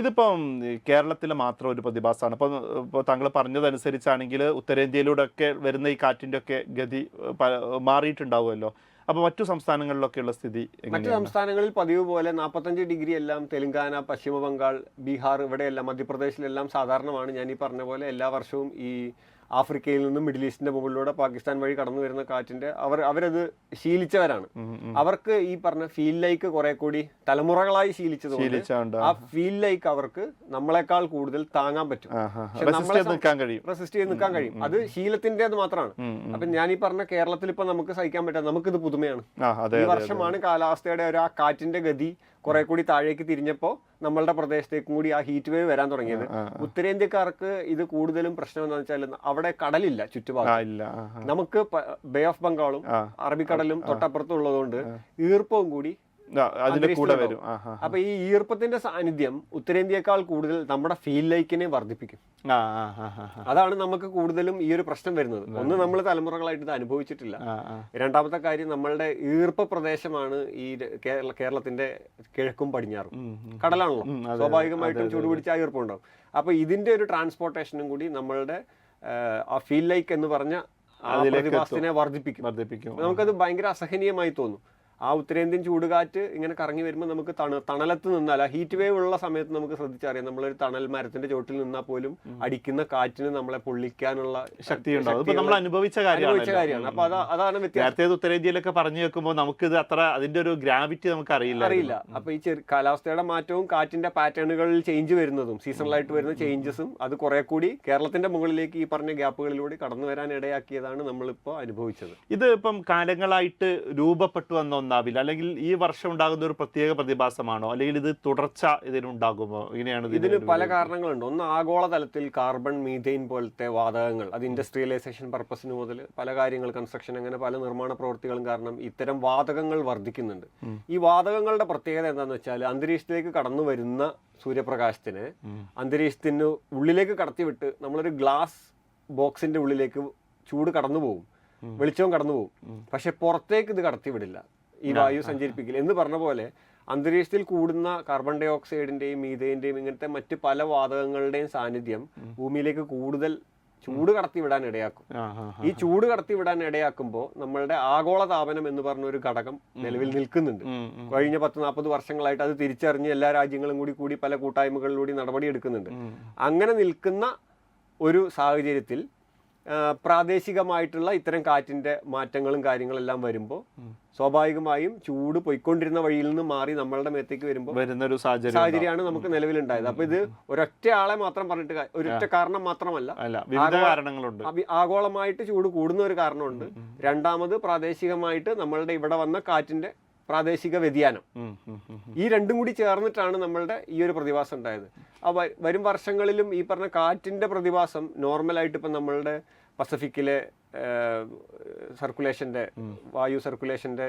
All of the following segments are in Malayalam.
ഇതിപ്പം കേരളത്തിലെ മാത്രം ഒരു പ്രതിഭാസമാണ്. അപ്പം ഇപ്പോൾ താങ്കൾ പറഞ്ഞതനുസരിച്ചാണെങ്കിൽ ഉത്തരേന്ത്യയിലൂടെ ഒക്കെ വരുന്ന ഈ കാറ്റിന്റെ ഒക്കെ ഗതി മാറിയിട്ടുണ്ടാവുമല്ലോ. അപ്പോൾ മറ്റു സംസ്ഥാനങ്ങളിലൊക്കെയുള്ള സ്ഥിതി മറ്റു സംസ്ഥാനങ്ങളിൽ പതിവ് പോലെ നാൽപ്പത്തഞ്ച് ഡിഗ്രി എല്ലാം തെലങ്കാന പശ്ചിമ ബംഗാൾ ബീഹാർ ഇവിടെയെല്ലാം മധ്യപ്രദേശിലെല്ലാം സാധാരണമാണ്. ഞാൻ ഈ പറഞ്ഞ പോലെ എല്ലാ വർഷവും ഈ ആഫ്രിക്കയിൽ നിന്നും മിഡിൽ ഈസ്റ്റിന്റെ മുകളിലൂടെ പാകിസ്ഥാൻ വഴി കടന്നു വരുന്ന കാറ്റിന്റെ അവർ അവരത് ശീലിച്ചവരാണ്. അവർക്ക് ഈ പറഞ്ഞ ഫീൽ ലൈക്ക് കുറെ കൂടി തലമുറകളായി ശീലിച്ചത് ആ ഫീൽ ലൈക്ക് അവർക്ക് നമ്മളെക്കാൾ കൂടുതൽ താങ്ങാൻ പറ്റും. റെസിസ്റ്റ് ചെയ്ത് നിൽക്കാൻ കഴിയും. അത് ശീലത്തിന്റെത് മാത്രമാണ്. അപ്പൊ ഞാൻ ഈ പറഞ്ഞ കേരളത്തിൽ ഇപ്പൊ നമുക്ക് സഹിക്കാൻ പറ്റാം നമുക്കിത് പുതുമയാണ്. ഈ വർഷമാണ് കാലാവസ്ഥയുടെ ഒരു ആ കാറ്റിന്റെ ഗതി കുറെ കൂടി താഴേക്ക് തിരിഞ്ഞപ്പോൾ നമ്മളുടെ പ്രദേശത്തേക്കും കൂടി ആ ഹീറ്റ് വേവ് വരാൻ തുടങ്ങിയത്. ഉത്തരേന്ത്യക്കാർക്ക് ഇത് കൂടുതലും പ്രശ്നം എന്താണെന്ന് വെച്ചാൽ അവിടെ കടലില്ല ആ. നമുക്ക് ബേ ഓഫ് ബംഗാളും അറബിക്കടലും തൊട്ടപ്പുറത്തുള്ളതുകൊണ്ട് ഈർപ്പവും കൂടി അതിന്റെ കൂടെ വരും. അപ്പൊ ഈ ഈർപ്പത്തിന്റെ സാന്നിധ്യം ഉത്തരേന്ത്യയേക്കാൾ കൂടുതൽ നമ്മുടെ ഫീൽ ലൈക്കിനെ വർദ്ധിപ്പിക്കും. അതാണ് നമുക്ക് കൂടുതലും ഈ ഒരു പ്രശ്നം വരുന്നത്. ഒന്ന് നമ്മൾ തലമുറകളായിട്ട് ഇത് അനുഭവിച്ചിട്ടില്ല. രണ്ടാമത്തെ കാര്യം നമ്മളുടെ ഈർപ്പ പ്രദേശമാണ് ഈ കേരള കേരളത്തിന്റെ കിഴക്കും പടിഞ്ഞാറും. കടലാണല്ലോ. സ്വാഭാവികമായിട്ടും അതെ, ചൂട് ഉണ്ടാവും അപ്പൊ ഇതിന്റെ ഒരു ട്രാൻസ്പോർട്ടേഷനും കൂടി നമ്മളുടെ ആ, ഫീൽ ലൈക്ക് എന്ന് പറഞ്ഞ വർദ്ധിപ്പിക്കും. വർദ്ധിപ്പിക്കും. നമുക്കത് ഭയങ്കര അസഹനീയമായി തോന്നും. ആ ഉത്തരേന്ത്യൻ ചൂടുകാറ്റ് ഇങ്ങനെ കറങ്ങി വരുമ്പോൾ നമുക്ക് തണ തണലത്ത് നിന്നാൽ ആ ഹീറ്റ് വേവ് ഉള്ള സമയത്ത് നമുക്ക് ശ്രദ്ധിച്ചറിയാം. നമ്മളൊരു തണൽ മരത്തിന്റെ ചോട്ടിൽ നിന്നാൽ പോലും അടിക്കുന്ന കാറ്റിന് നമ്മളെ പൊള്ളിക്കാനുള്ള ശക്തി നമ്മൾ അനുഭവിച്ച കാര്യമാണ് അപ്പൊ അതാണ് വ്യത്യാസം. ഉത്തരേന്ത്യയിലൊക്കെ പറഞ്ഞു വെക്കുമ്പോൾ നമുക്കിത് അത്ര അതിന്റെ ഒരു ഗ്രാവിറ്റി നമുക്ക് അറിയില്ല. അറിയില്ല അപ്പൊ ഈ കാലാവസ്ഥയുടെ മാറ്റവും കാറ്റിന്റെ പാറ്റേണുകളിൽ ചേഞ്ച് വരുന്നതും സീസണലായിട്ട് വരുന്ന ചേഞ്ചസും അത് കുറെ കൂടി കേരളത്തിന്റെ മുകളിലേക്ക് ഈ പറഞ്ഞ ഗ്യാപ്പുകളിലൂടെ കടന്നു വരാൻ ഇടയാക്കിയതാണ് നമ്മളിപ്പോ അനുഭവിച്ചത്. ഇത് ഇപ്പം കാലങ്ങളായിട്ട് രൂപപ്പെട്ടു വന്ന ഒന്നാവില്ല. അല്ലെങ്കിൽ ഈ വർഷം ഉണ്ടാകുന്ന ഒരു പ്രത്യേക പ്രതിഭാസമാണോ? അല്ലെങ്കിൽ ഇത് തുടർച്ച ഇതിനുണ്ടാകുമോ? ഇങ്ങനെയാണ് ഇതിന് പല കാരണങ്ങളുണ്ട്. ഒന്ന് ആഗോളതലത്തിൽ കാർബൺ മീഥെയിൻ പോലത്തെ വാതകങ്ങൾ അത് ഇൻഡസ്ട്രിയലൈസേഷൻ പർപ്പസിന് മുതൽ പല കാര്യങ്ങൾ കൺസ്ട്രക്ഷൻ അങ്ങനെ പല നിർമ്മാണ പ്രവൃത്തികളും കാരണം ഇത്തരം വാതകങ്ങൾ വർദ്ധിക്കുന്നുണ്ട്. ഈ വാതകങ്ങളുടെ പ്രത്യേകത എന്താണെന്ന് വെച്ചാൽ അന്തരീക്ഷത്തിലേക്ക് കടന്നു വരുന്ന സൂര്യപ്രകാശത്തിന്. അന്തരീക്ഷത്തിന് ഉള്ളിലേക്ക് കടത്തിവിട്ട് നമ്മളൊരു ഗ്ലാസ് ബോക്സിന്റെ ഉള്ളിലേക്ക് ചൂട് കടന്നു പോകും വെളിച്ചവും കടന്നു പോകും പക്ഷെ പുറത്തേക്ക് ഇത് കടത്തിവിടില്ല. ഈ വായു സഞ്ചരിപ്പിക്കില്ല എന്ന് പറഞ്ഞ പോലെ അന്തരീക്ഷത്തിൽ കൂടുന്ന കാർബൺ ഡൈ ഓക്സൈഡിന്റെയും മീതേന്റെയും ഇങ്ങനത്തെ മറ്റ് പല വാതകങ്ങളുടെയും സാന്നിധ്യം ഭൂമിയിലേക്ക് കൂടുതൽ ചൂട് കടത്തിവിടാൻ ഇടയാക്കും. ഈ ചൂട് കടത്തിവിടാൻ ഇടയാക്കുമ്പോൾ നമ്മളുടെ ആഗോള താപനം എന്ന് പറഞ്ഞ ഒരു ഘടകം നിലവിൽ നിൽക്കുന്നുണ്ട്. കഴിഞ്ഞ പത്ത് നാൽപ്പത് വർഷങ്ങളായിട്ട് അത് തിരിച്ചറിഞ്ഞ് എല്ലാ രാജ്യങ്ങളും കൂടി കൂടി പല കൂട്ടായ്മകളിലൂടെ നടപടി എടുക്കുന്നുണ്ട് അങ്ങനെ നിൽക്കുന്ന ഒരു സാഹചര്യത്തിൽ പ്രാദേശികമായിട്ടുള്ള ഇത്തരം കാറ്റിന്റെ മാറ്റങ്ങളും കാര്യങ്ങളെല്ലാം വരുമ്പോൾ സ്വാഭാവികമായും ചൂട് പോയിക്കൊണ്ടിരുന്ന വഴിയിൽ നിന്ന് മാറി നമ്മളുടെ മേത്തേക്ക് വരുമ്പോൾ വരുന്ന ഒരു സാഹചര്യം സാഹചര്യമാണ് നമുക്ക് നിലവിലുണ്ടായത്. അപ്പൊ ഇത് ഒരൊറ്റ ആളെ മാത്രം പറഞ്ഞിട്ട് ഒരൊറ്റ കാരണം മാത്രമല്ല. കാരണങ്ങളുണ്ട്. ആഗോളമായിട്ട് ചൂട് കൂടുന്ന ഒരു കാരണമുണ്ട്. രണ്ടാമത് പ്രാദേശികമായിട്ട് നമ്മളുടെ ഇവിടെ വന്ന കാറ്റിന്റെ പ്രാദേശിക വ്യതിയാനം. ഈ രണ്ടും കൂടി ചേർന്നിട്ടാണ് നമ്മളുടെ ഈ ഒരു പ്രതിഭാസം ഉണ്ടായത് ആ വരും വർഷങ്ങളിലും ഈ പറഞ്ഞ കാറ്റിന്റെ പ്രതിഭാസം നോർമലായിട്ട് ഇപ്പം നമ്മളുടെ പസഫിക്കിലെ സർക്കുലേഷന്റെ വായു സർക്കുലേഷന്റെ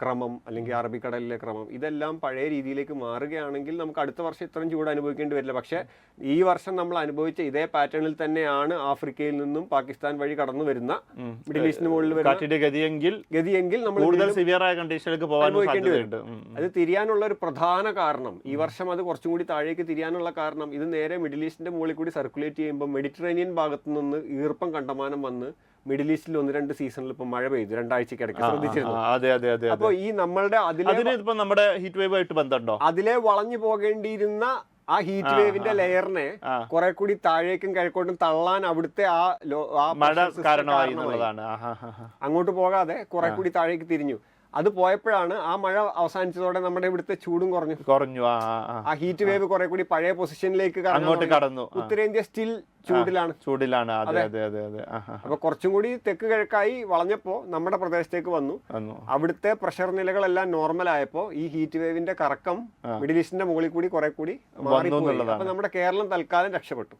ക്രമം അല്ലെങ്കിൽ അറബിക്കടലിലെ ക്രമം ഇതെല്ലാം പഴയ രീതിയിലേക്ക് മാറുകയാണെങ്കിൽ നമുക്ക് അടുത്ത വർഷം ഇത്രയും ചൂട് അനുഭവിക്കേണ്ടി വരില്ല. പക്ഷേ ഈ വർഷം നമ്മൾ അനുഭവിച്ച ഇതേ പാറ്റേണിൽ തന്നെയാണ് ആഫ്രിക്കയിൽ നിന്നും പാകിസ്ഥാൻ വഴി കടന്നു വരുന്ന മിഡിൽ ഈസ്റ്റിന് മുകളിൽ വരുന്ന ഗതിയെങ്കിൽ ഗതിയെങ്കിൽ നമ്മൾ കൂടുതൽ സിവിയറായ കണ്ടീഷനിലേക്ക് അനുഭവിക്കേണ്ടി ഉം. അത് തിരിയാനുള്ള ഒരു പ്രധാന കാരണം. ഈ വർഷം അത് കുറച്ചും കൂടി താഴേക്ക് തിരിയാനുള്ള കാരണം ഇത് നേരെ മിഡിൽ ഈസ്റ്റിന്റെ മുകളിൽ കൂടി സർക്കുലേറ്റ് ചെയ്യുമ്പോൾ മെഡിറ്ററേനിയൻ ഭാഗത്തു നിന്ന് ഈർപ്പം കണ്ടമാനം വന്ന് മിഡിൽ ഈസ്റ്റിൽ ഒന്ന് രണ്ട് സീസണിൽ ഇപ്പൊ മഴ പെയ്തു. രണ്ടാഴ്ചക്ക് ഇടയ്ക്ക് ശ്രദ്ധിച്ചിരുന്നു? അതെ അതെ അതെ അപ്പൊ ഈ നമ്മളുടെ അതിലെ ഇപ്പൊ നമ്മുടെ ഹീറ്റ് വേവ് ആയിട്ട് ബന്ധമുണ്ടോ? അതിലെ വളഞ്ഞു പോകേണ്ടിയിരുന്ന ആ ഹീറ്റ് വേവിന്റെ ലെയറിനെ. കുറെ കൂടി താഴേക്കും കിഴക്കോട്ടും തള്ളാൻ അവിടുത്തെ ആ മഴ കാരണമായി. അങ്ങോട്ട് പോകാതെ കുറെ കൂടി താഴേക്ക് തിരിഞ്ഞു. അത് പോയപ്പോഴാണ് ആ മഴ അവസാനിച്ചതോടെ നമ്മുടെ ഇവിടുത്തെ ചൂടും കുറഞ്ഞു. കുറഞ്ഞു. ആ ഹീറ്റ് വേവ് കുറെ കൂടി പഴയ പൊസിഷനിലേക്ക് കടന്നു അങ്ങോട്ട് കടന്നു. ഉത്തരേന്ത്യ സ്റ്റിൽ ചൂടിലാണ്. ചൂടിലാണ്. അതെ അതെ. അതെ അതെ അപ്പൊ കുറച്ചും കൂടി തെക്ക് കിഴക്കായി വളഞ്ഞപ്പോ നമ്മുടെ പ്രദേശത്തേക്ക് വന്നു. അവിടുത്തെ പ്രഷർ നിലകളെല്ലാം നോർമൽ ആയപ്പോ ഈ ഹീറ്റ് വേവിന്റെ കറക്കം മിഡിൽ ഈസ്റ്റിന്റെ മുകളിൽ കൂടി കുറെ കൂടി. അപ്പൊ നമ്മുടെ കേരളം തൽക്കാലം രക്ഷപ്പെട്ടു.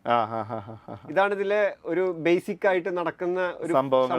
ഇതാണ് ഇതിലെ ഒരു ബേസിക് ആയിട്ട് നടക്കുന്ന ഒരു സംഭവങ്ങൾ